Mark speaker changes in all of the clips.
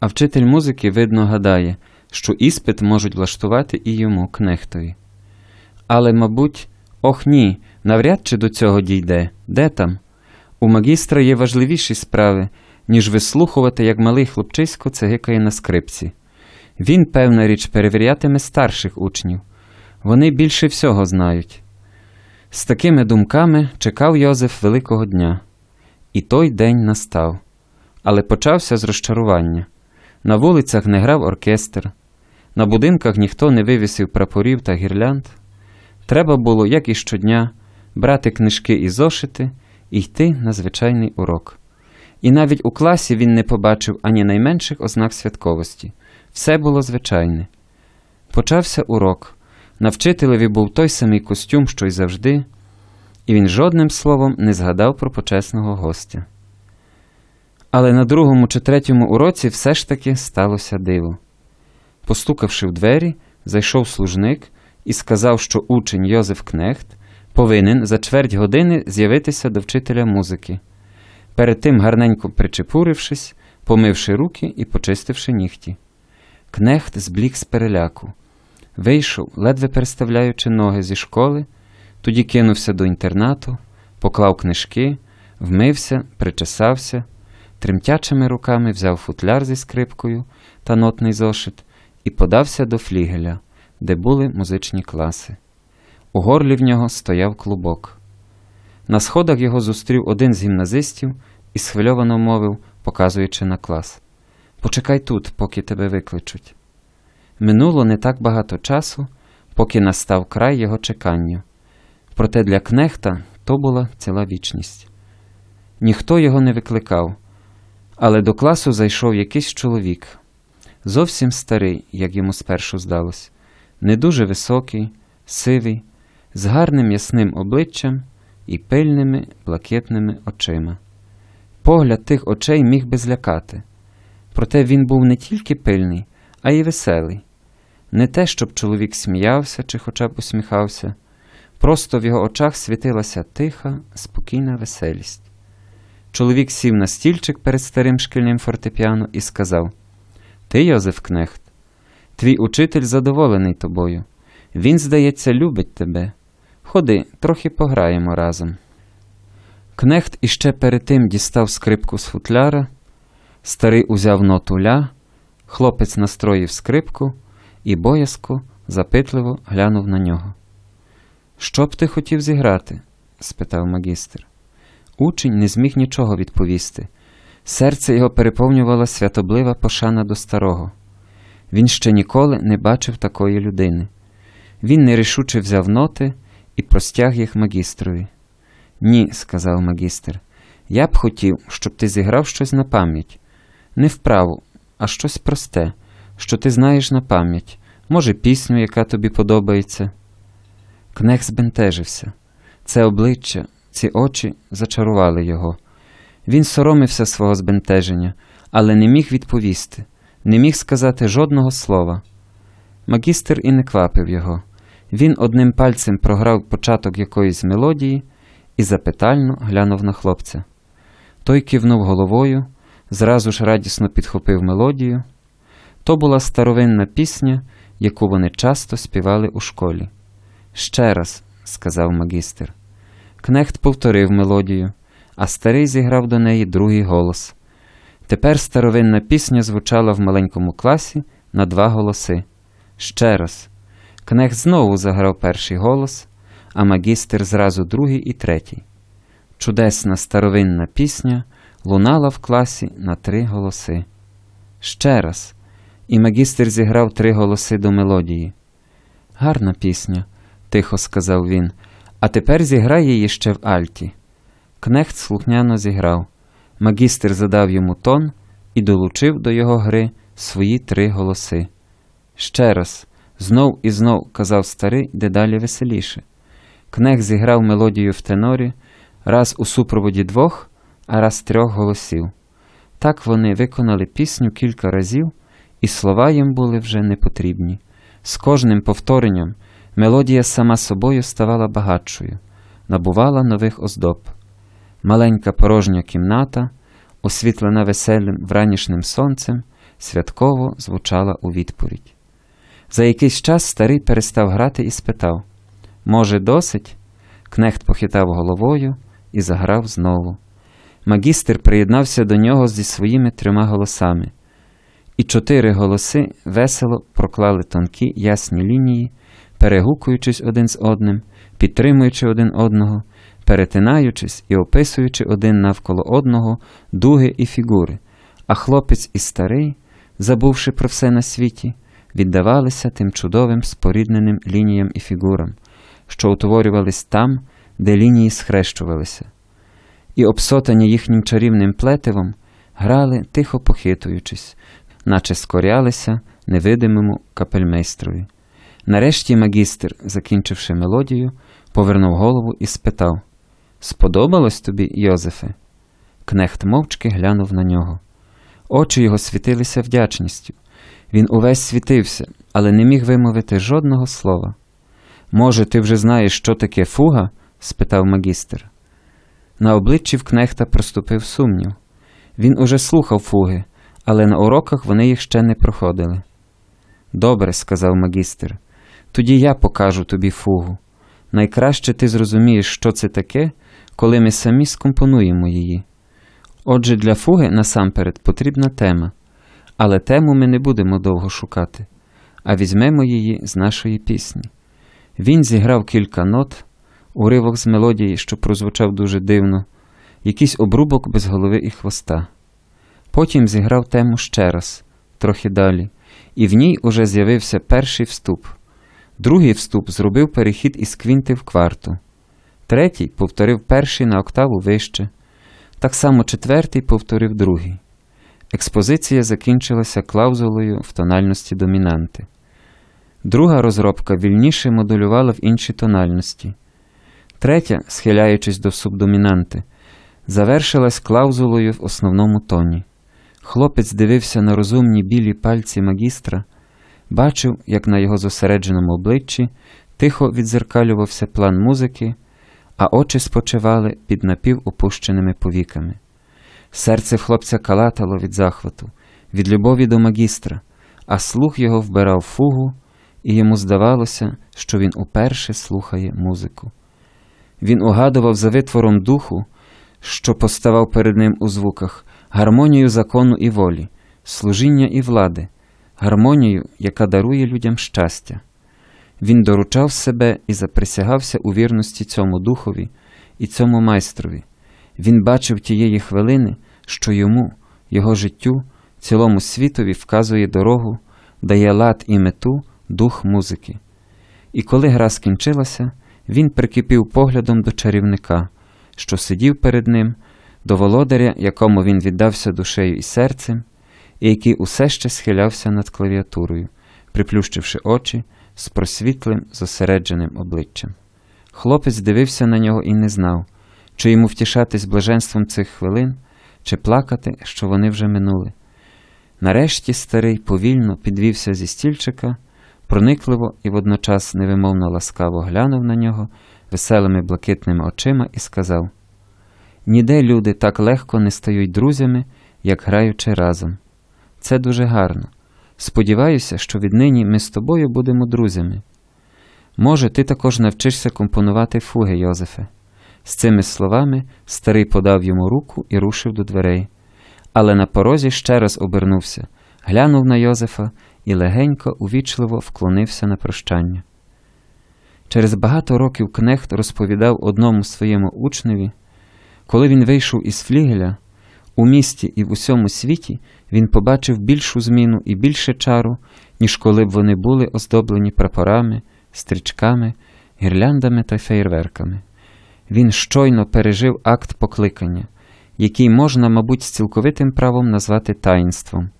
Speaker 1: А вчитель музики, видно, гадає, що іспит можуть влаштувати і йому, кнехтові. Але, мабуть, ох ні, навряд чи до цього дійде. Де там? У магістра є важливіші справи, ніж вислухувати, як малий хлопчисько цигикає на скрипці. Він, певна річ, перевірятиме старших учнів. Вони більше всього знають. З такими думками чекав Йозеф великого дня. І той день настав. Але почався з розчарування. На вулицях не грав оркестр, на будинках ніхто не вивісив прапорів та гірлянд. Треба було, як і щодня, брати книжки і зошити і йти на звичайний урок. І навіть у класі він не побачив ані найменших ознак святковості. Все було звичайне. Почався урок. На вчителеві був той самий костюм, що й завжди, і він жодним словом не згадав про почесного гостя. Але на другому чи третьому уроці все ж таки сталося диво. Постукавши в двері, зайшов служник і сказав, що учень Йозеф Кнехт повинен за чверть години з'явитися до вчителя музики. Перед тим гарненько причепурившись, помивши руки і почистивши нігті. Кнехт зблік з переляку. Вийшов, ледве переставляючи ноги зі школи, тоді кинувся до інтернату, поклав книжки, вмився, причесався, тремтячими руками взяв футляр зі скрипкою та нотний зошит і подався до флігеля, де були музичні класи. У горлі в нього стояв клубок. На сходах його зустрів один з гімназистів і схвильовано мовив, показуючи на клас Почекай тут, поки тебе викличуть. Минуло не так багато часу, поки настав край його чеканню. Проте для кнехта то була ціла вічність. Ніхто його не викликав, але до класу зайшов якийсь чоловік, зовсім старий, як йому спершу здалось, не дуже високий, сивий, з гарним ясним обличчям і пильними блакитними очима. Погляд тих очей міг би злякати, проте він був не тільки пильний, а й веселий. Не те, щоб чоловік сміявся чи хоча б усміхався, просто в його очах світилася тиха, спокійна веселість. Чоловік сів на стільчик перед старим шкільним фортепіано і сказав Ти, Йозеф Кнехт, твій учитель задоволений тобою. Він, здається, любить тебе. Ходи, трохи пограємо разом. Кнехт іще перед тим дістав скрипку з футляра, старий узяв ноту ля, хлопець настроїв скрипку і боязко, запитливо глянув на нього. Що б ти хотів зіграти? спитав магістр. Учень не зміг нічого відповісти. Серце його переповнювала святоблива пошана до старого. Він ще ніколи не бачив такої людини. Він нерішуче взяв ноти і простяг їх магістрові. Ні, сказав магістр, я б хотів, щоб ти зіграв щось на пам'ять. Не вправу, а щось просте, що ти знаєш на пам'ять, може, пісню, яка тобі подобається. Кнех збентежився. Це обличчя, ці очі зачарували його. Він соромився свого збентеження, але не міг відповісти, не міг сказати жодного слова. Магістр і не квапив його. Він одним пальцем програв початок якоїсь мелодії і запитально глянув на хлопця. Той кивнув головою, зразу ж радісно підхопив мелодію. То була старовинна пісня, яку вони часто співали у школі. Ще раз, сказав магістр. Кнехт повторив мелодію, а старий зіграв до неї другий голос. Тепер старовинна пісня звучала в маленькому класі на два голоси. Ще раз. Кнехт знову заграв перший голос, а магістр зразу другий і третій. Чудесна старовинна пісня лунала в класі на три голоси. Ще раз. І магістр зіграв три голоси до мелодії. Гарна пісня, тихо сказав він, а тепер зіграй її ще в Альті. Кнехт слухняно зіграв. Магістр задав йому тон і долучив до його гри свої три голоси. Ще раз, знов і знов казав старий дедалі веселіше. Кнех зіграв мелодію в тенорі, раз у супроводі двох, а раз трьох голосів. Так вони виконали пісню кілька разів, і слова їм були вже не потрібні. З кожним повторенням мелодія сама собою ставала багатшою, набувала нових оздоб. Маленька порожня кімната, освітлена веселим вранішнім сонцем, святково звучала у відповідь. За якийсь час старий перестав грати і спитав Може, досить? Кнехт похитав головою і заграв знову. Магістр приєднався до нього зі своїми трьома голосами, і чотири голоси весело проклали тонкі ясні лінії, перегукуючись один з одним, підтримуючи один одного, перетинаючись і описуючи один навколо одного дуги і фігури, а хлопець і старий, забувши про все на світі, віддавалися тим чудовим спорідненим лініям і фігурам, що утворювались там, де лінії схрещувалися, і, обсотані їхнім чарівним плетивом, грали, тихо похитуючись, наче скорялися невидимому капельмейстрові. Нарешті магістр, закінчивши мелодію, повернув голову і спитав Сподобалось тобі, Йозефе? Кнехт мовчки глянув на нього. Очі його світилися вдячністю. Він увесь світився, але не міг вимовити жодного слова. Може, ти вже знаєш, що таке фуга? спитав магістр. На обличчі в кнехта проступив сумнів. Він уже слухав фуги, але на уроках вони їх ще не проходили. Добре, сказав магістр, тоді я покажу тобі фугу. Найкраще ти зрозумієш, що це таке, коли ми самі скомпонуємо її. Отже, для фуги насамперед потрібна тема, але тему ми не будемо довго шукати, а візьмемо її з нашої пісні. Він зіграв кілька нот, уривок з мелодії, що прозвучав дуже дивно, якийсь обрубок без голови і хвоста. Потім зіграв тему ще раз, трохи далі, і в ній уже з'явився перший вступ. Другий вступ зробив перехід із квінти в кварту. Третій повторив перший на октаву вище. Так само четвертий повторив другий. Експозиція закінчилася клаузулою в тональності домінанти. Друга розробка вільніше модулювала в інші тональності. Третя, схиляючись до субдомінанти, завершилась клаузулою в основному тоні. Хлопець дивився на розумні білі пальці магістра, бачив, як на його зосередженому обличчі тихо відзеркалювався план музики, а очі спочивали під напівопущеними повіками. Серце хлопця калатало від захвату, від любові до магістра, а слух його вбирав фугу, і йому здавалося, що він уперше слухає музику. Він угадував за витвором духу, що поставав перед ним у звуках, гармонію закону і волі, служіння і влади, гармонію, яка дарує людям щастя. Він доручав себе і заприсягався у вірності цьому духові і цьому майстрові. Він бачив тієї хвилини, що йому, його життю, цілому світові вказує дорогу, дає лад і мету дух музики. І коли гра скінчилася, він прикипів поглядом до чарівника, що сидів перед ним, до володаря, якому він віддався душею і серцем, і який усе ще схилявся над клавіатурою, приплющивши очі з просвітлим, зосередженим обличчям. Хлопець дивився на нього і не знав, чи йому втішатись блаженством цих хвилин, чи плакати, що вони вже минули. Нарешті старий повільно підвівся зі стільчика, проникливо і водночас невимовно ласкаво глянув на нього веселими блакитними очима і сказав: Ніде люди так легко не стають друзями, як граючи разом. Це дуже гарно. Сподіваюся, що віднині ми з тобою будемо друзями. Може, ти також навчишся компонувати фуги, Йозефе. З цими словами старий подав йому руку і рушив до дверей, але на порозі ще раз обернувся, глянув на Йозефа і легенько, увічливо вклонився на прощання. Через багато років кнехт розповідав одному своєму учневі, коли він вийшов із флігеля, у місті і в усьому світі він побачив більшу зміну і більше чару, ніж коли б вони були оздоблені прапорами, стрічками, гірляндами та фейерверками. Він щойно пережив акт покликання, який можна, мабуть, з цілковитим правом назвати таїнством.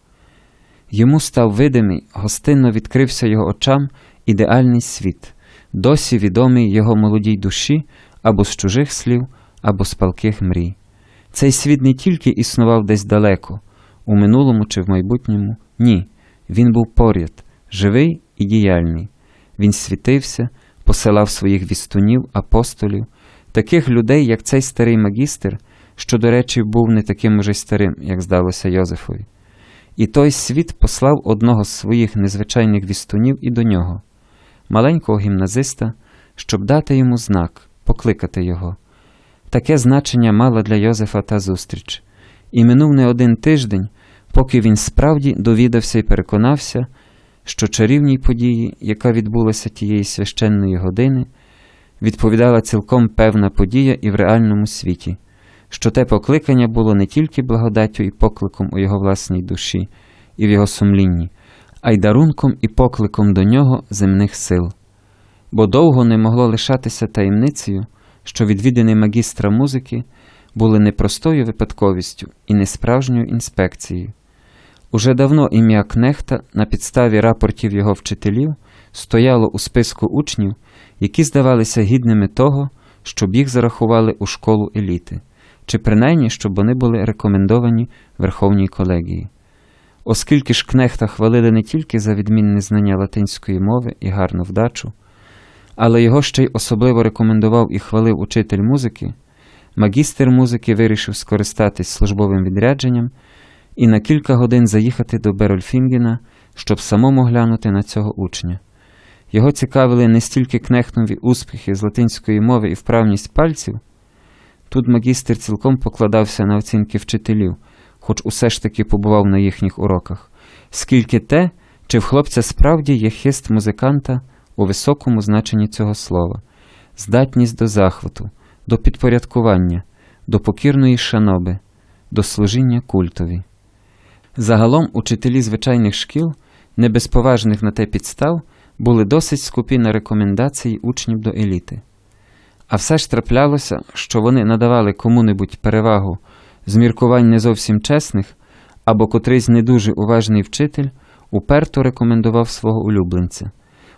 Speaker 1: Йому став видимий, гостинно відкрився його очам ідеальний світ, досі відомий його молодій душі або з чужих слів, або з палких мрій. Цей світ не тільки існував десь далеко, у минулому чи в майбутньому, ні. Він був поряд, живий і діяльний. Він світився, посилав своїх вістунів, апостолів, таких людей, як цей старий магістр, що, до речі, був не таким уже старим, як здалося Йозефові. І той світ послав одного з своїх незвичайних вістунів і до нього, маленького гімназиста, щоб дати йому знак, покликати його. Таке значення мала для Йозефа та зустріч, і минув не один тиждень, поки він справді довідався і переконався, що чарівній події, яка відбулася тієї священної години, відповідала цілком певна подія і в реальному світі, що те покликання було не тільки благодаттю і покликом у його власній душі і в його сумлінні, а й дарунком і покликом до нього земних сил. Бо довго не могло лишатися таємницею, що відвідини магістра музики були не простою випадковістю і не справжньою інспекцією. Уже давно ім'я Кнехта на підставі рапортів його вчителів стояло у списку учнів, які здавалися гідними того, щоб їх зарахували у школу еліти, чи принаймні, щоб вони були рекомендовані Верховній колегії. Оскільки ж Кнехта хвалили не тільки за відмінне знання латинської мови і гарну вдачу, але його ще й особливо рекомендував і хвалив учитель музики, магістр музики вирішив скористатись службовим відрядженням і на кілька годин заїхати до Берольфінгена, щоб самому глянути на цього учня. Його цікавили не стільки кнехтові успіхи з латинської мови і вправність пальців. Тут магістр цілком покладався на оцінки вчителів, хоч усе ж таки побував на їхніх уроках, скільки те, чи в хлопця справді є хист музиканта у високому значенні цього слова, здатність до захвату, до підпорядкування, до покірної шаноби, до служіння культові. Загалом учителі звичайних шкіл, не без поважних на те підстав, були досить скупі на рекомендації учнів до еліти. А все ж траплялося, що вони надавали кому-небудь перевагу з міркувань не зовсім чесних, або котрийсь не дуже уважний вчитель уперто рекомендував свого улюбленця,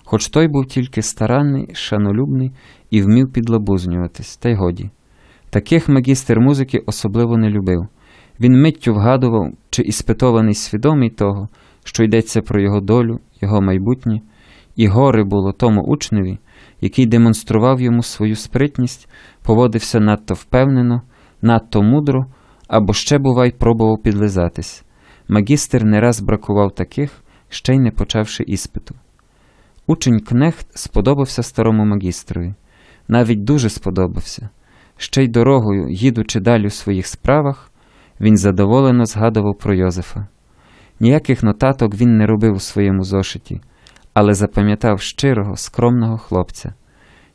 Speaker 1: хоч той був тільки старанний, шанолюбний і вмів підлабузнюватись, та й годі. Таких магістр музики особливо не любив. Він миттю вгадував, чи іспитований свідомий того, що йдеться про його долю, його майбутнє, і горе було тому учневі, який демонстрував йому свою спритність, поводився надто впевнено, надто мудро або ще, бувай, пробував підлизатись. Магістр не раз бракував таких, ще й не почавши іспиту. Учень Кнехт сподобався старому магістрові, навіть дуже сподобався. Ще й дорогою, їдучи далі у своїх справах, він задоволено згадував про Йозефа. Ніяких нотаток він не робив у своєму зошиті, але запам'ятав щирого, скромного хлопця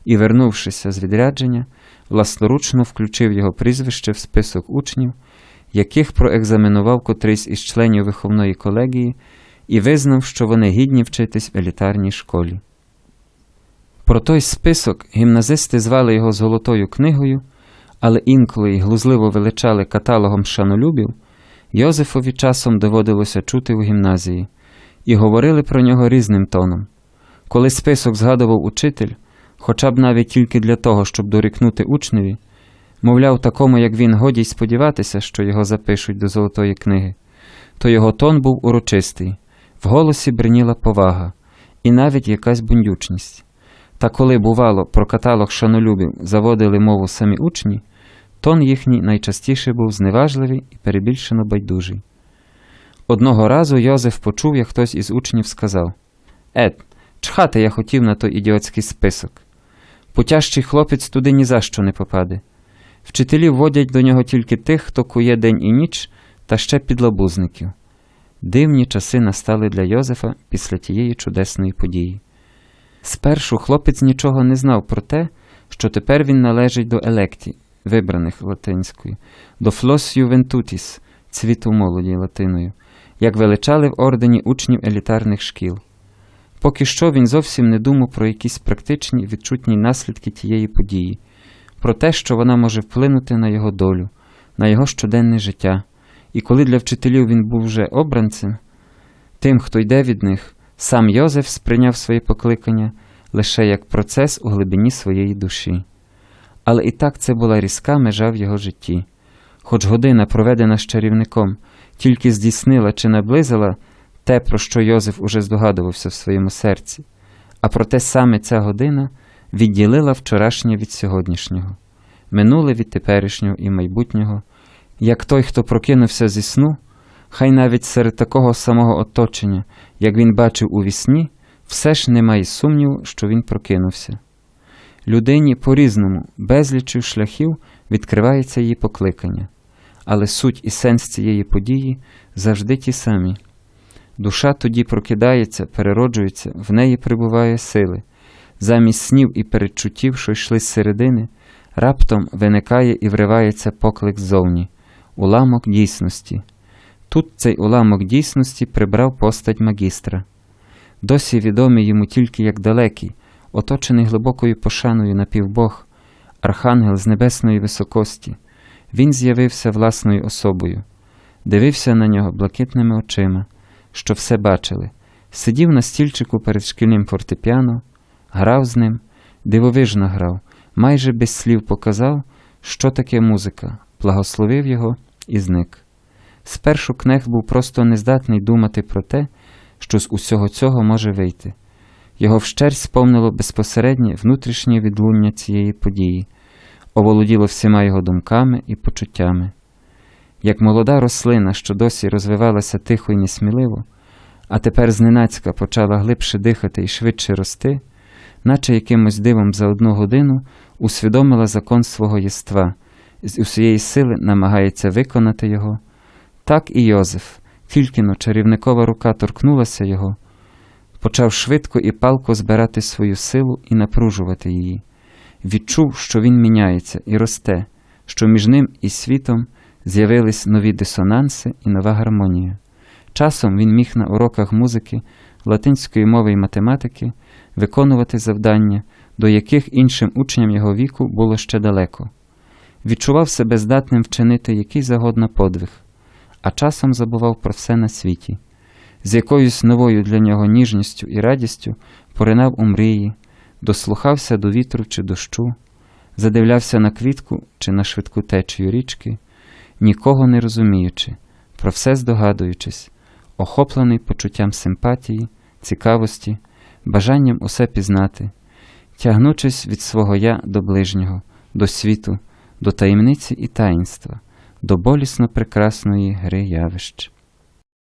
Speaker 1: і, вернувшися з відрядження, власноручно включив його прізвище в список учнів, яких проекзаменував котрийсь із членів виховної колегії і визнав, що вони гідні вчитись в елітарній школі. Про той список гімназисти звали його Золотою книгою, але інколи й глузливо величали каталогом шанолюбів, Йозефові часом доводилося чути у гімназії, і говорили про нього різним тоном. Коли список згадував учитель, хоча б навіть тільки для того, щоб дорікнути учневі, мовляв, такому, як він, годі сподіватися, що його запишуть до Золотої книги, то його тон був урочистий, в голосі бриніла повага і навіть якась бундючність. Та коли, бувало, про каталог шанолюбів заводили мову самі учні, тон їхній найчастіше був зневажливий і перебільшено байдужий. Одного разу Йозеф почув, як хтось із учнів сказав Ет, чхати я хотів на той ідіотський список. Путящий хлопець туди ні за що не попаде. Вчителі вводять до нього тільки тих, хто кує день і ніч, та ще підлабузників. Дивні часи настали для Йозефа після тієї чудесної події. Спершу хлопець нічого не знав про те, що тепер він належить до електі, вибраних латинською, до флос ювентутіс, цвіту молоді латиною, як величали в ордені учнів елітарних шкіл. Поки що він зовсім не думав про якісь практичні відчутні наслідки тієї події, про те, що вона може вплинути на його долю, на його щоденне життя, і коли для вчителів він був вже обранцем, тим, хто йде від них, сам Йозеф сприйняв своє покликання лише як процес у глибині своєї душі. Але і так це була різка межа в його житті. Хоч година, проведена з чарівником, тільки здійснила чи наблизила те, про що Йозеф уже здогадувався в своєму серці, а проте саме ця година відділила вчорашнє від сьогоднішнього, минуле від теперішнього і майбутнього, як той, хто прокинувся зі сну, хай навіть серед такого самого оточення, як він бачив у вісні, все ж немає сумніву, що він прокинувся. Людині по-різному, безлічів шляхів відкривається її покликання, але суть і сенс цієї події завжди ті самі. Душа тоді прокидається, перероджується, в неї прибуває сили. Замість снів і передчуттів, що йшли з середини, раптом виникає і вривається поклик ззовні, уламок дійсності. Тут цей уламок дійсності прибрав постать магістра. Досі відомий йому тільки як далекий, оточений глибокою пошаною напівбог, архангел з небесної високості. Він з'явився власною особою, дивився на нього блакитними очима, що все бачили, сидів на стільчику перед шкільним фортепіано, грав з ним, дивовижно грав, майже без слів показав, що таке музика, благословив його і зник. Спершу кнех був просто нездатний думати про те, що з усього цього може вийти. Його вщерть сповнило безпосереднє внутрішнє відлуння цієї події, оволоділо всіма його думками і почуттями. Як молода рослина, що досі розвивалася тихо і несміливо, а тепер зненацька почала глибше дихати і швидше рости, наче якимось дивом за одну годину усвідомила закон свого єства, з усієї сили намагається виконати його. Так і Йозеф, тільки-но чарівникова рука торкнулася його, почав швидко і палко збирати свою силу і напружувати її. Відчув, що він міняється і росте, що між ним і світом з'явились нові дисонанси і нова гармонія. Часом він міг на уроках музики, латинської мови і математики виконувати завдання, до яких іншим учням його віку було ще далеко. Відчував себе здатним вчинити який загодно подвиг, а часом забував про все на світі, з якоюсь новою для нього ніжністю і радістю поринав у мрії, дослухався до вітру чи дощу, задивлявся на квітку чи на швидку течію річки, нікого не розуміючи, про все здогадуючись, охоплений почуттям симпатії, цікавості, бажанням усе пізнати, тягнучись від свого я до ближнього, до світу, до таємниці і таїнства, до болісно прекрасної гри явищ.